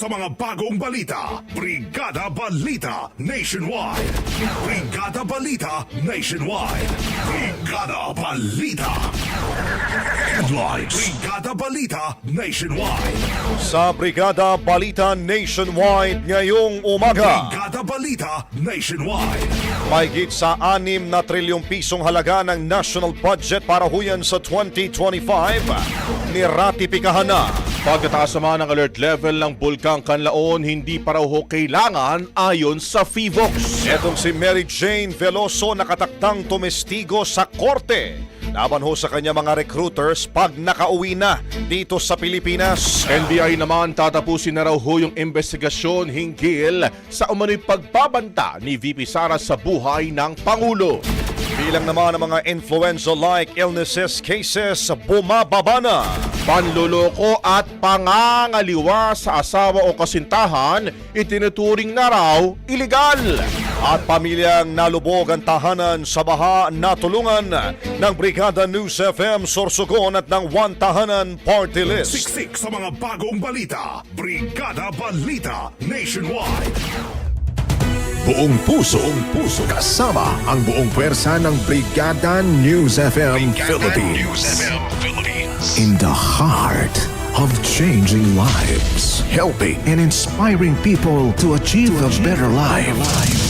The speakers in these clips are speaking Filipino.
Sa mga bagong balita. Brigada Balita Nationwide. Brigada Balita Nationwide. Brigada Balita. Headlines. Brigada Balita Nationwide. Sa Brigada Balita Nationwide ngayong umaga, Brigada Balita Nationwide. mahigit sa 6 na trilyong pisong halaga ng national budget para huyan sa 2025, niratipikahan na. Pagkataas naman ng alert level ng Bulkang Kanlaon, hindi pa raw ho kailangan ayon sa FIVOX. Etong si Mary Jane Veloso nakataktang tumestigo sa korte. Laban ho sa kanya mga recruiters pag nakauwi na dito sa Pilipinas. NBI naman tatapusin na raw ho yung investigasyon hinggil sa umano'y pagbabanta ni VP Sara sa buhay ng Pangulo. Bilang naman ng mga influenza-like illnesses cases bumababa na. Panloloko at pangangaliwa sa asawa o kasintahan itinuturing na raw iligal. At pamilyang nalubog ang tahanan sa baha na tulungan ng Brigada News FM Sorsogon at ng One Tahanan Party List. Siksik sa mga bagong balita. Brigada Balita Nationwide. Buong puso, buong puso kasama ang buong pwersa ng Brigada News FM Philippines. In the heart of changing lives, helping and inspiring people to achieve a better life.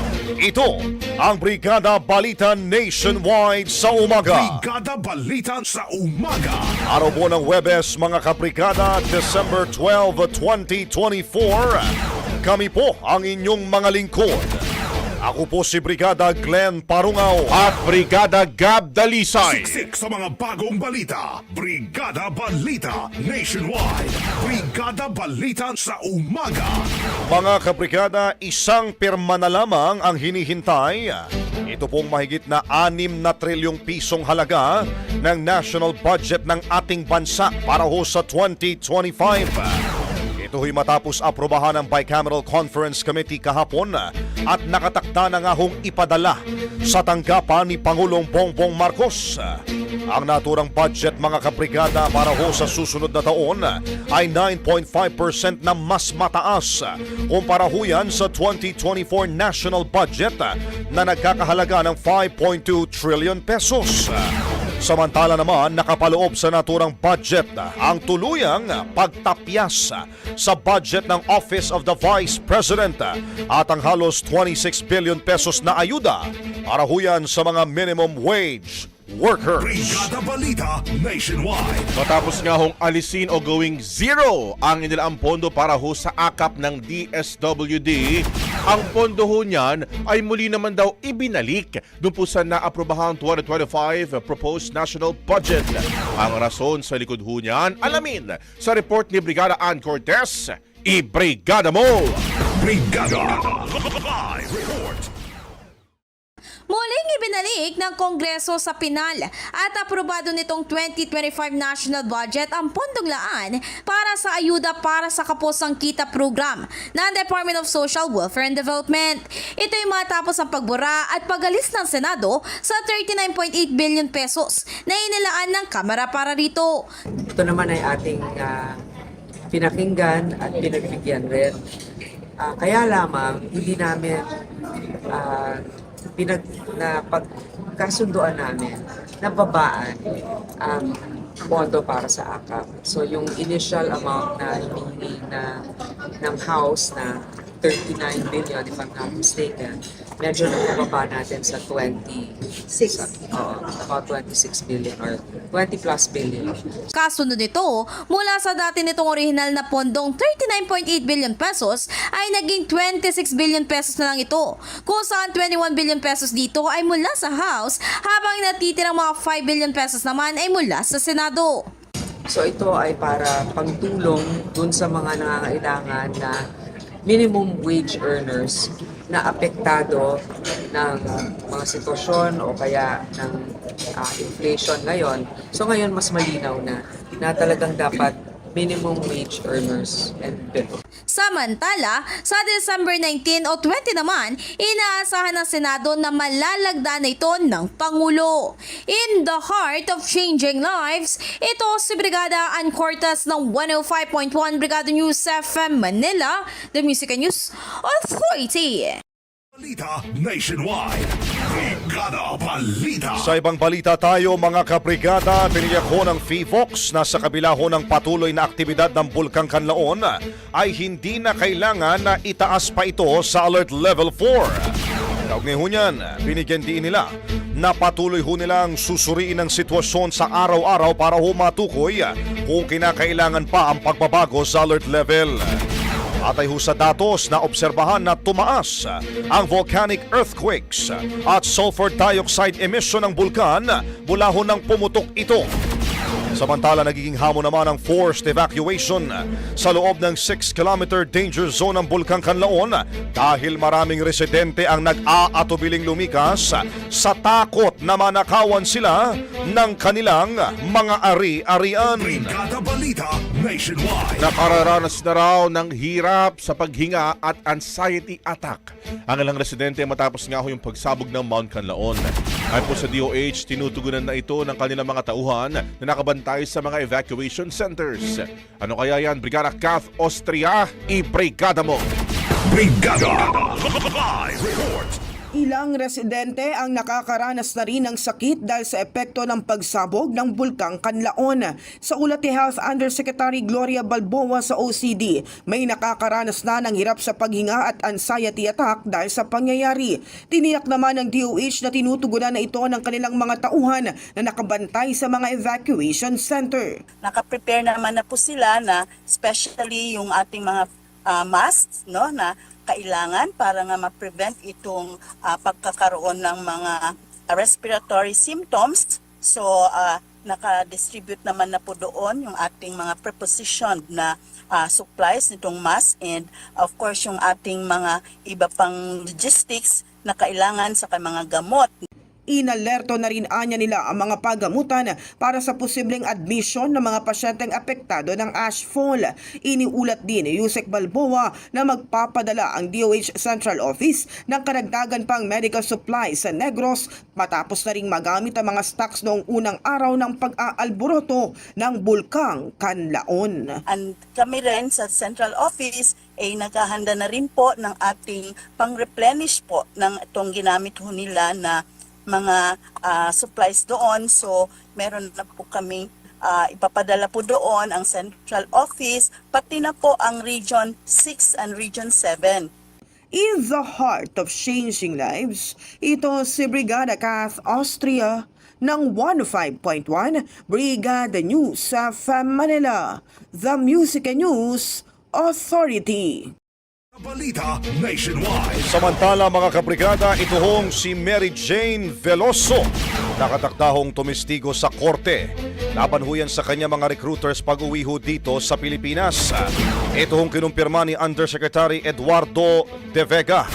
Ito ang Brigada Balita Nationwide sa umaga. Brigada Balita sa umaga. Araw po ng Webes mga kabrigada, December 12, 2024. Kami po ang inyong mga lingkod. Ako po si Brigada Glenn Parungaw At Brigada Gab Dalisay. Siksik sa mga bagong balita. Brigada Balita Nationwide. Brigada Balita sa umaga. Mga kabrigada, isang pirma na lamang ang hinihintay. Ito pong mahigit na 6 na trilyong pisong halaga ng national budget ng ating bansa para ho sa 2025. Ito ho'y matapos aprobahan ng Bicameral Conference Committee kahapon at nakatakda na nga hong ipadala sa tanggapan ni Pangulong Bongbong Marcos. Ang naturang budget mga kabrigada para ho sa susunod na taon ay 9.5% na mas mataas kumpara ho yan sa 2024 national budget na nagkakahalaga ng 5.2 trillion pesos. Samantala naman nakapaloob sa naturang budget ang tuluyang pagtapyas sa budget ng Office of the Vice President at ang halos 26 billion pesos na ayuda para huyan sa mga minimum wage workers. Brigada Balita Nationwide. Matapos nga hong alisin o going zero ang inilaang pondo para ho sa akap ng DSWD, ang pondo ho niyan ay muli naman daw ibinalik doon po sa naaprubahan 2025 proposed national budget. Ang rason sa likod ho niyan, alamin sa report ni Brigada Ann Cortez. I-brigada mo! Brigada. Muling ibinalik ng Kongreso sa Pinal at aprobado nitong 2025 national budget ang pondong laan para sa ayuda para sa kaposang kita program ng Department of Social Welfare and Development. Ito ay matapos ang pagbura at pagalis ng Senado sa 39.8 billion pesos na inilaan ng Kamara para rito. Ito naman ay ating ah, pinakinggan at pinagbigyan rin. Ah, kaya lamang hindi namin ah, pinag na pagkasunduan namin na babaan ang pondo para sa AKAP. So yung initial amount na hinihingi na ng House na 39 billion if I'm not mistaken, medyo nababa natin sa 26. Sa, oo, about 26 billion or 20 plus billion. Kasunod nito, mula sa dati nitong orihinal na pondong 39.8 billion pesos ay naging 26 billion pesos na lang ito. Kung saan 21 billion pesos dito ay mula sa House habang natitirang mga 5 billion pesos naman ay mula sa Senado. So ito ay para pangtulong dun sa mga nangangailangan na minimum wage earners na apektado ng mga sitwasyon o kaya ng ah, inflation ngayon. So ngayon mas malinaw na na talagang dapat minimum wage earners and below. Samantala, sa December 19 o 20 naman, inaasahan ng Senado na malalagda na ito ng Pangulo. In the heart of changing lives, ito si Brigada Ann Cortez ng 105.1 Brigada News FM Manila, the Music and News Authority. Balita Nationwide. Brigada Balita. Sa ibang balita tayo mga kabrigada, tiniyak ho ng FIVOX na sa kabila ho ng patuloy na aktibidad ng Bulkang Kanlaon ay hindi na kailangan na itaas pa ito sa Alert Level 4. Kaugnay ho niyan, binigyan din nila na patuloy ho nilang susuriin ang sitwasyon sa araw-araw para ho matukoy kung kinakailangan pa ang pagbabago sa alert level. Atay ho sa datos na obserbahan na tumaas ang volcanic earthquakes at sulfur dioxide emission ng bulkan mula ho nang pumutok ito. Samantala nagiging hamon naman ang forced evacuation sa loob ng 6-kilometer danger zone ng Bulkang Kanlaon dahil maraming residente ang nag-aatubiling lumikas sa takot na manakawan sila ng kanilang mga ari-arian. Brigada Balita Nationwide. Nakararanas na raw ng hirap sa paghinga at anxiety attack ang ilang residente matapos nga ho yung pagsabog ng Mount Canlaon. Ayon po sa DOH, tinutugunan na ito ng kanilang mga tauhan na nakabantay sa mga evacuation centers. Ano kaya yan, Brigada Kath Austria? I-brigada mo! Brigada Live Report. Ilang residente ang nakakaranas na rin ng sakit dahil sa epekto ng pagsabog ng Bulkang Kanlaon. Sa ulat ni Health Undersecretary Gloria Balboa sa OCD, may nakakaranas na ng hirap sa paghinga at anxiety attack dahil sa pangyayari. Tiniyak naman ng DOH na tinutugunan na ito ng kanilang mga tauhan na nakabantay sa mga evacuation center. nakaprepare naman na po sila na especially yung ating mga ah, masks no na kailangan para nga ma-prevent itong ah, pagkakaroon ng mga respiratory symptoms. So ah, naka-distribute naman na po doon yung ating mga prepositioned na ah, supplies nitong mask and of course yung ating mga iba pang logistics na kailangan sa mga gamot Inalerto na rin anya nila ang mga pagamutan para sa posibleng admission ng mga pasyenteng apektado ng ash fall. Iniulat din ni Yusek Balboa na magpapadala ang DOH Central Office ng karagdagan pang medical supplies sa Negros matapos na rin magamit ang mga stocks noong unang araw ng pag-aalboroto ng Bulkang Kanlaon. And kami rin sa central office ay naghahanda na rin po ng ating pang-replenish po ng itong ginamit ho nila na mga ah, supplies doon. So meron na po kami ah, ipapadala po doon ang central office, pati na po ang Region 6 and Region 7. In the heart of changing lives, ito si Brigada Kath Austria ng 105.1 Brigada News sa Manila, The Music and News Authority. Balita Nationwide. Samantala mga kabrigada, ito hong si Mary Jane Veloso. Nakatakdahong tumistigo sa korte. Laban ho sa kanya mga recruiters pag uwi ho dito sa Pilipinas. Ito hong kinumpirma ni Undersecretary Eduardo De Vega.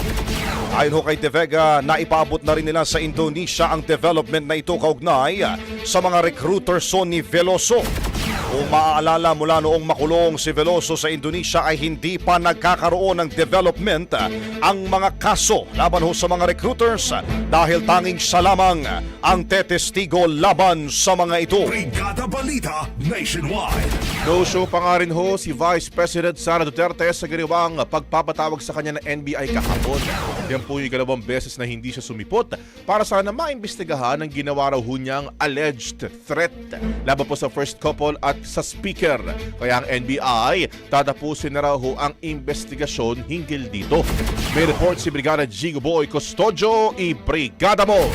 Ayon ho kay De Vega, naipaabot na rin nila sa Indonesia ang development na ito kaugnay sa mga recruiters ni Veloso. Kung maaalala mula noong makulong si Veloso sa Indonesia ay hindi pa nagkakaroon ng development ang mga kaso laban ho sa mga recruiters dahil tanging siya lamang ang tetestigo laban sa mga ito. Brigada Balita Nationwide. No-show pa nga rin ho si Vice President Sara Duterte sa giniwang pagpapatawag sa kanya ng NBI kahapon. Yan po yung ikalawang beses na hindi siya sumipot para sana maimbestigahan ang ginawa raw ho niyang alleged threat laban po sa first couple at sa speaker. Kaya ang NBI tatapusin na raw ho ang investigasyon hinggil dito. May report si Brigada Gigo Boy Custodio i Brigada mo!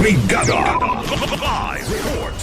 Brigada Live Report.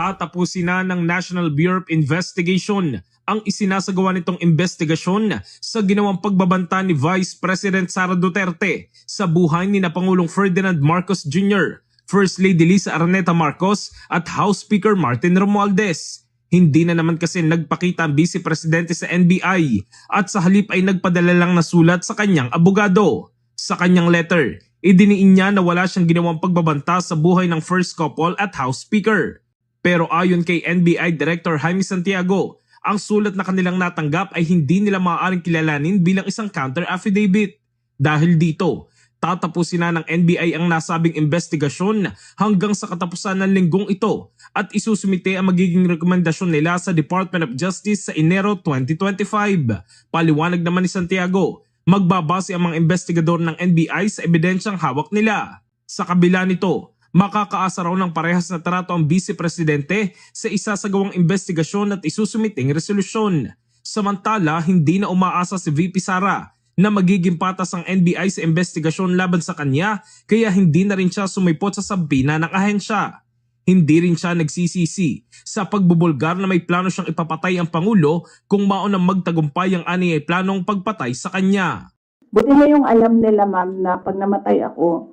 tatapusin na ng National Bureau of Investigation ang isinasagawa nitong investigasyon sa ginawang pagbabanta ni Vice President Sara Duterte sa buhay ni na Pangulong Ferdinand Marcos Jr., First Lady Lisa Araneta Marcos at House Speaker Martin Romualdez. Hindi na naman kasi nagpakita ang Vice Presidente sa NBI at sa halip ay nagpadala lang na sulat sa kanyang abogado. Sa kanyang letter, idiniin niya na wala siyang ginawang pagbabanta sa buhay ng first couple at House Speaker. Pero ayon kay NBI Director Jaime Santiago, ang sulat na kanilang natanggap ay hindi nila maaaring kilalanin bilang isang counter affidavit. Dahil dito, tatapusin na ng NBI ang nasabing investigasyon hanggang sa katapusan ng linggong ito at isusumite ang magiging rekomendasyon nila sa Department of Justice sa Enero 2025. Paliwanag naman ni Santiago, magbabase ang mga investigador ng NBI sa ebidensyang hawak nila. Sa kabila nito, makakaasa raw ng parehas na trato ang Vice Presidente sa isasagawang investigasyon at isusumiting resolusyon. Samantala, hindi na umaasa si VP Sara na magiging patas ang NBI sa investigasyon laban sa kanya kaya hindi na rin siya sumipot sa sabina ng ahensya. Hindi rin siya nagsisisi sa pagbubulgar na may plano siyang ipapatay ang Pangulo kung maunang magtagumpay ang ani ay planong pagpatay sa kanya. Buti na yung alam nila, ma'am, na pag namatay ako,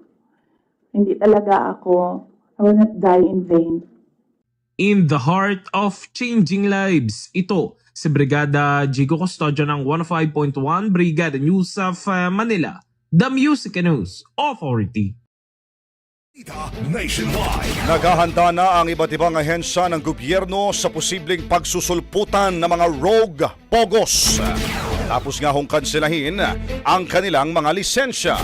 hindi talaga ako, I will not die in vain. In the heart of changing lives. Ito si Brigada Jigo Custodio ng 105.1 Brigada News of uh, Manila. The Music News Authority. Nationwide. Naghahanda na ang iba't ibang ahensya ng gobyerno sa posibleng pagsusulputan ng mga rogue pogos. Tapos nga hong kanselahin ang kanilang mga lisensya.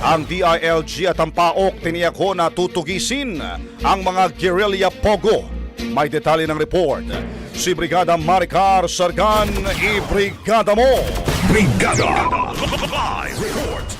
Ang DILG at ang PAOK tiniyak ho na tutugisin ang mga guerrilla pogo. May detalye ng report. Si Brigada Maricar Sargan, i-brigada mo! Brigada Live Report.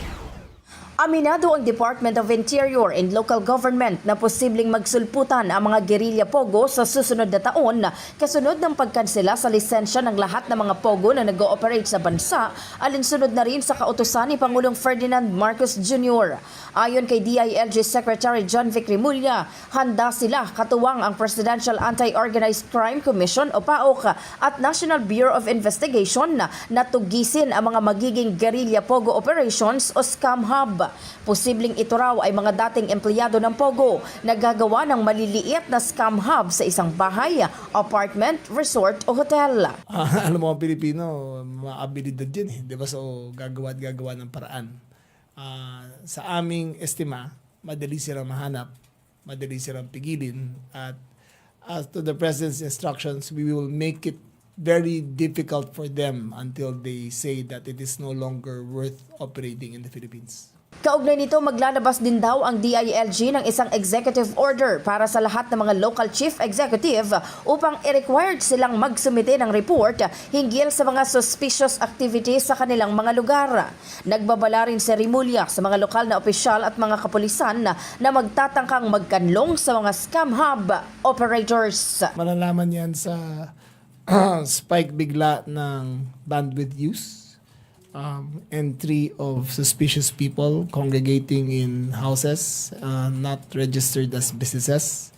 Aminado ang Department of Interior and Local Government na posibleng magsulputan ang mga gerilya pogo sa susunod na taon kasunod ng pagkansela sa lisensya ng lahat ng mga pogo na nag-ooperate sa bansa alinsunod na rin sa kautusan ni Pangulong Ferdinand Marcos Jr. Ayon kay DILG Secretary John Vic Rimulya, handa sila katuwang ang Presidential Anti-Organized Crime Commission o PAOK at National Bureau of Investigation na tugisin ang mga magiging guerrilla pogo operations o scam hub. Posibleng ito raw ay mga dating empleyado ng Pogo na gagawa ng maliliit na scam hub sa isang bahay, apartment, resort o hotel. Ah, alam mo ang Pilipino, mga abilidad yun eh. Di ba? So, gagawa at gagawa ng paraan. Ah, sa aming estima, madali silang mahanap, madali silang pigilin, at as to the President's instructions, we will make it very difficult for them until they say that it is no longer worth operating in the Philippines. Kaugnay nito, maglalabas din daw ang DILG ng isang executive order para sa lahat ng mga local chief executive upang i-required silang magsumite ng report hinggil sa mga suspicious activities sa kanilang mga lugar. Nagbabala rin si Rimulya sa mga lokal na opisyal at mga kapulisan na magtatangkang magkanlong sa mga scam hub operators. malalaman yan sa spike bigla ng bandwidth use um, entry of suspicious people congregating in houses uh, not registered as businesses.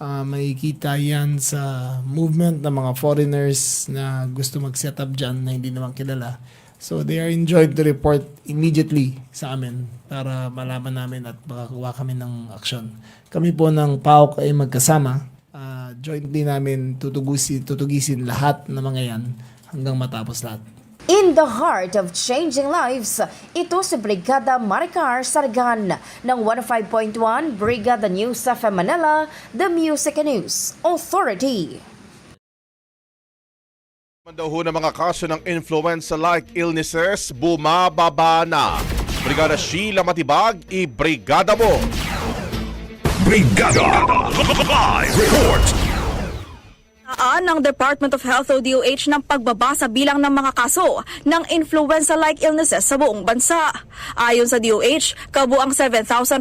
Uh, makikita yan sa movement ng mga foreigners na gusto mag-set up dyan na hindi naman kilala. So they are enjoined to report immediately sa amin para malaman namin at makakuha kami ng aksyon. Kami po ng PAOK ay magkasama. Uh, jointly namin tutugusin, tutugisin lahat ng mga yan hanggang matapos lahat. In the heart of changing lives, ito si Brigada Maricar Sargan ng 105.1 Brigada News sa Manila, The Music and News Authority. Man daw ho ng mga kaso ng influenza-like illnesses, bumababa na. Brigada Sheila Matibag, i-brigada mo! Brigada Live Report Aan ng Department of Health o DOH ng pagbaba sa bilang ng mga kaso ng influenza-like illnesses sa buong bansa. Ayon sa DOH, kabuang 7,571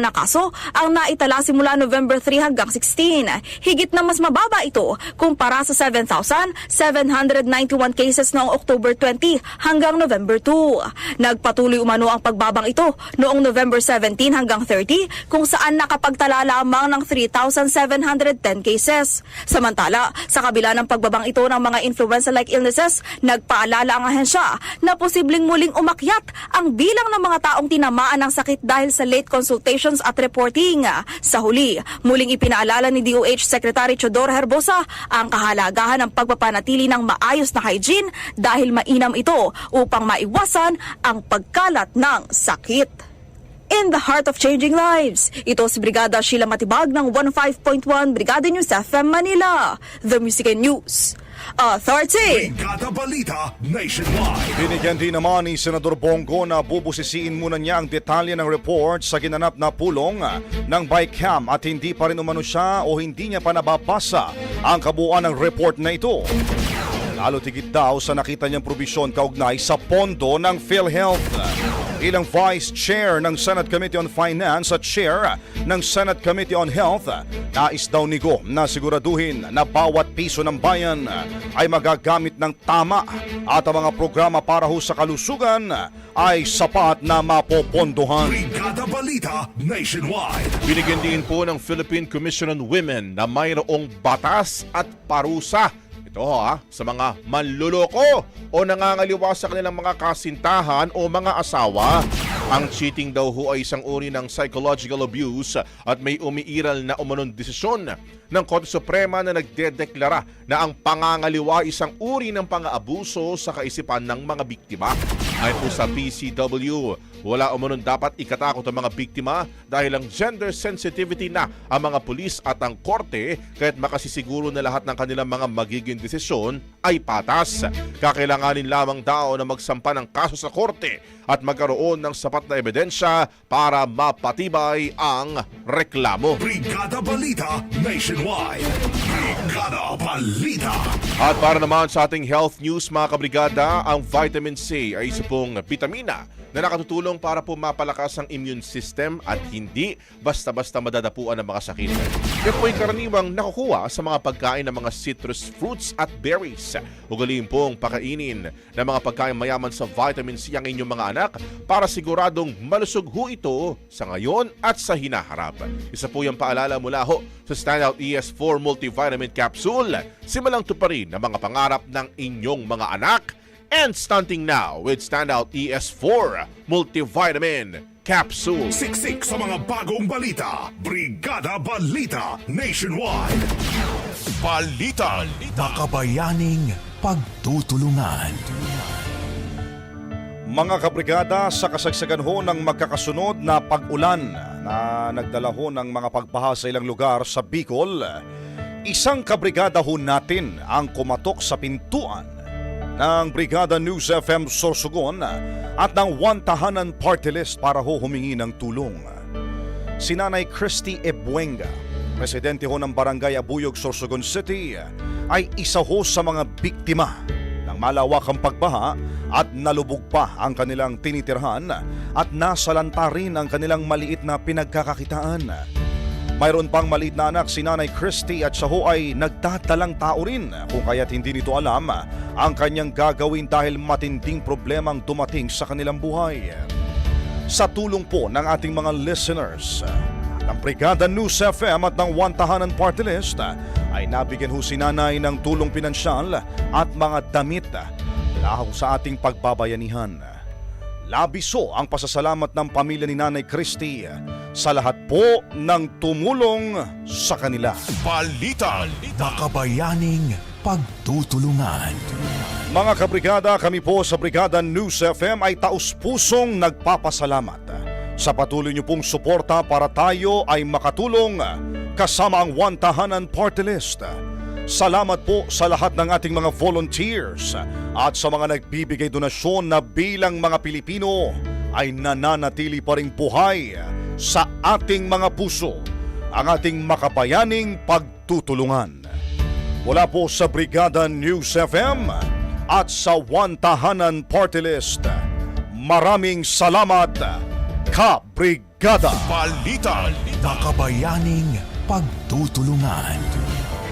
na kaso ang naitala simula November 3 hanggang 16. Higit na mas mababa ito kumpara sa 7,791 cases noong October 20 hanggang November 2. Nagpatuloy umano ang pagbabang ito noong November 17 hanggang 30 kung saan nakapagtala lamang ng 3,710 cases. Samantala, sa kabila ng pagbabang ito ng mga influenza-like illnesses, nagpaalala ang ahensya na posibleng muling umakyat ang bilang ng mga taong tinamaan ng sakit dahil sa late consultations at reporting. Sa huli, muling ipinaalala ni DOH Secretary Chodor Herbosa ang kahalagahan ng pagpapanatili ng maayos na hygiene dahil mainam ito upang maiwasan ang pagkalat ng sakit. In the heart of changing lives, ito si Brigada Sheila Matibag ng 15.1 Brigada News FM Manila, The Music and News Authority. Brigada Balita Nationwide Binigyan din naman ni Senador Bongo na bubusisiin muna niya ang detalye ng report sa ginanap na pulong ng Bicam at hindi pa rin umano siya o hindi niya pa nababasa ang kabuuan ng report na ito. Lalo tigit daw sa nakita niyang probisyon kaugnay sa pondo ng PhilHealth. Ilang Vice Chair ng Senate Committee on Finance at Chair ng Senate Committee on Health, nais daw ni Go na siguraduhin na bawat piso ng bayan ay magagamit ng tama at ang mga programa para ho sa kalusugan ay sapat na mapopondohan. Brigada Balita Nationwide Binigyan din po ng Philippine Commission on Women na mayroong batas at parusa ito ha, sa mga manluloko o nangangaliwa sa kanilang mga kasintahan o mga asawa. Ang cheating daw ho ay isang uri ng psychological abuse at may umiiral na umanong desisyon ng Korte Suprema na nagdedeklara na ang pangangaliwa isang uri ng pang-aabuso sa kaisipan ng mga biktima. Ay po sa PCW, wala umanon dapat ikatakot ang mga biktima dahil ang gender sensitivity na ang mga pulis at ang korte kahit makasisiguro na lahat ng kanilang mga magiging desisyon ay patas. Kakailanganin lamang daw na magsampa ng kaso sa korte at magkaroon ng sapat na ebidensya para mapatibay ang reklamo. Brigada Balita Nationwide Brigada Balita At para naman sa ating health news mga kabrigada, ang vitamin C ay isa pong vitamina na nakatutulong para po mapalakas ang immune system at hindi basta-basta madadapuan ng mga sakit. Yan po ay karaniwang nakukuha sa mga pagkain ng mga citrus fruits at berries. Ugaliin pong pakainin ng mga pagkain mayaman sa vitamin C ang inyong mga anak para siguradong malusog ho ito sa ngayon at sa hinaharap. Isa po yung paalala mula ho sa Standout ES4 Multivitamin Capsule. Simulang tuparin ang mga pangarap ng inyong mga anak and stunting now with Standout ES4 Multivitamin Capsule. Siksik sa mga bagong balita. Brigada Balita Nationwide. Balita. Makabayaning pagtutulungan. Mga kabrigada, sa kasagsagan ho ng magkakasunod na pag-ulan na nagdala ho ng mga pagbaha sa ilang lugar sa Bicol, isang kabrigada ho natin ang kumatok sa pintuan ng Brigada News FM Sorsogon at ng One Tahanan Party List para ho humingi ng tulong. Si Nanay Christy Ebuenga, presidente ho ng Barangay Abuyog, Sorsogon City, ay isa ho sa mga biktima ng malawakang pagbaha at nalubog pa ang kanilang tinitirhan at nasalanta rin ang kanilang maliit na pinagkakakitaan. Mayroon pang maliit na anak si Nanay Christy at siya ho ay nagdadalang tao rin kung kaya't hindi nito alam ang kanyang gagawin dahil matinding problemang dumating sa kanilang buhay. Sa tulong po ng ating mga listeners, ng Brigada News FM at ng One Tahanan Party List ay nabigyan ho si Nanay ng tulong pinansyal at mga damit dahil sa ating pagbabayanihan. Labiso ang pasasalamat ng pamilya ni Nanay Christy sa lahat po ng tumulong sa kanila. Balita. Makabayaning pagtutulungan. Mga kabrigada, kami po sa Brigada News FM ay taus-pusong nagpapasalamat sa patuloy niyo pong suporta para tayo ay makatulong kasama ang One Tahanan Party List. Salamat po sa lahat ng ating mga volunteers at sa mga nagbibigay donasyon na bilang mga Pilipino ay nananatili pa ring buhay sa ating mga puso ang ating makabayaning pagtutulungan. Mula po sa Brigada News FM at sa One Tahanan Party List, maraming salamat, Ka-Brigada! Balita. Makabayaning pagtutulungan.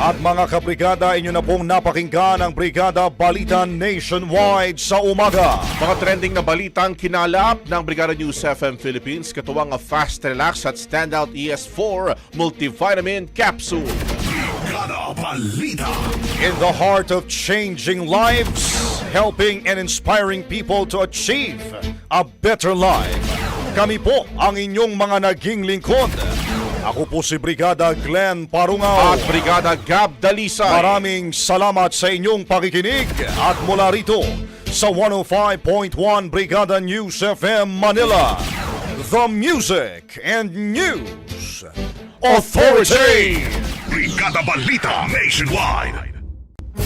At mga kabrigada, inyo na pong napakinggan ang Brigada Balita Nationwide sa umaga. Mga trending na balitang kinalap ng Brigada News FM Philippines, katuwang ang Fast Relax at Standout ES4 Multivitamin Capsule. Brigada Balita. In the heart of changing lives, helping and inspiring people to achieve a better life. Kami po ang inyong mga naging lingkod. Ako po si Brigada Glenn Parungaw. At Brigada Gab Dalisay. Maraming salamat sa inyong pakikinig at mula rito sa 105.1 Brigada News FM Manila, the Music and News Authority. Brigada Balita Nationwide.